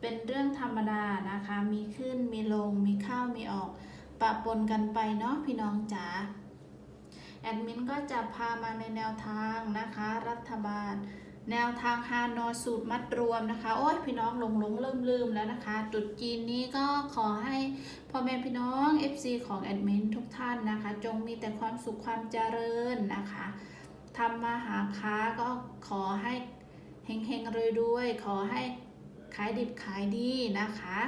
เป็นเรื่องธรรมดานะคะ มีขึ้นมีลง มีเข้ามีออกปะปนกันไปเนาะพี่น้องจ๋าแอดมินก็จะพามาในแนวทางนะคะ รัฐบาล แนวทางฮานอยสูตรมัดรวมนะคะ โอ้ยพี่น้องหลงหลงลืมลืมแล้วนะคะจุดจีนนี้ก็ขอให้พ่อแม่พี่น้อง FC ของแอดมินทุกท่านนะคะ จงมีแต่ความสุขความเจริญนะคะทำมาหาค้าก็ขอให้เฮงเฮงรวยรวยๆขอให้ ขายดิบขายดีนะคะ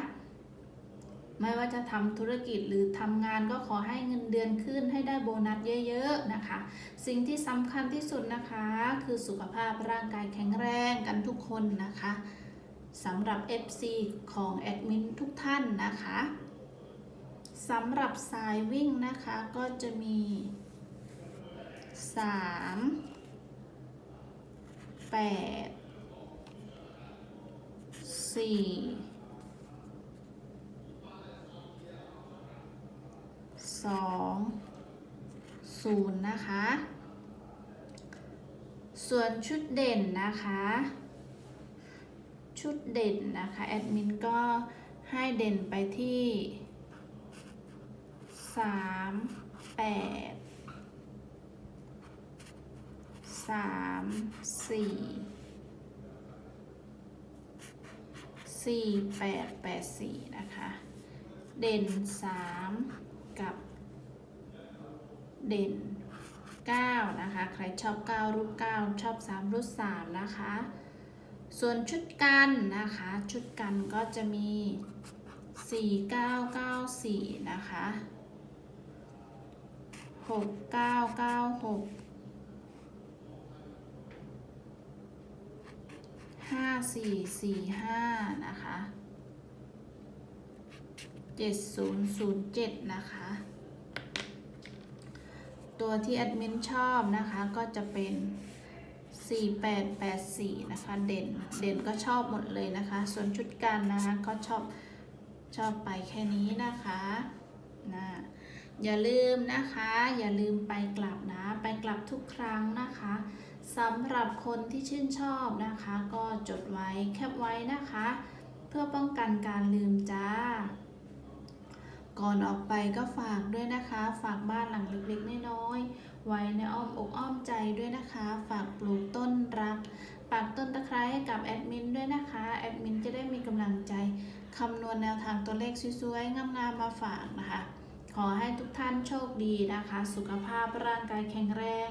ไม่ว่าจะทำธุรกิจหรือทำงานก็ขอให้เงินเดือนขึ้นให้ได้โบนัสเยอะๆนะคะ สิ่งที่สำคัญที่สุดนะคะ คือสุขภาพร่างกายแข็งแรงกันทุกคนนะคะสำหรับ FC ของแอดมินทุกท่านนะคะสำหรับสายวิ่งนะคะก็จะมี 3 8 4สองศูนย์นะคะ ส่วนชุดเด่นนะคะ ชุดเด่นนะคะ แอดมินก็ให้เด่นไปที่สามแปดสามสี่ สี่แปดแปดสี่นะคะ เด่นสามกับ เด่น 9 นะคะ ใครชอบ 9 รูป 9 ชอบ 3 รูป 3 นะคะ ส่วนชุดกันนะคะ ชุดกันก็จะมี 4994 นะคะ 6996 5445นะคะ7007นะคะ ตัวที่แอดมินชอบนะคะก็จะเป็น4884นะคะเด่นเด่นก็ชอบหมดเลยนะคะ ส่วนชุดกันนะคะก็ชอบชอบไปแค่นี้นะคะนะอย่าลืมนะคะ อย่าลืมไปกลับนะ ไปกลับทุกครั้งนะคะ สำหรับคนที่ชื่นชอบนะคะ ก็จดไว้แคปไว้นะคะ เพื่อป้องกันการลืมจ้า ก่อนออกไปก็ฝากด้วยนะคะ ฝากบ้านหลังเล็กๆน้อยๆไว้ในอ้อมอกอ้อมใจด้วยนะคะ ฝากปลูกต้นรักปากต้นตะไคร้ให้กับแอดมินด้วยนะคะแอดมินจะได้มีกำลังใจคำนวณแนวทางตัวเลขสวยๆงามๆมาฝากนะคะ ขอให้ทุกท่านโชคดีนะคะ สุขภาพร่างกายแข็งแรง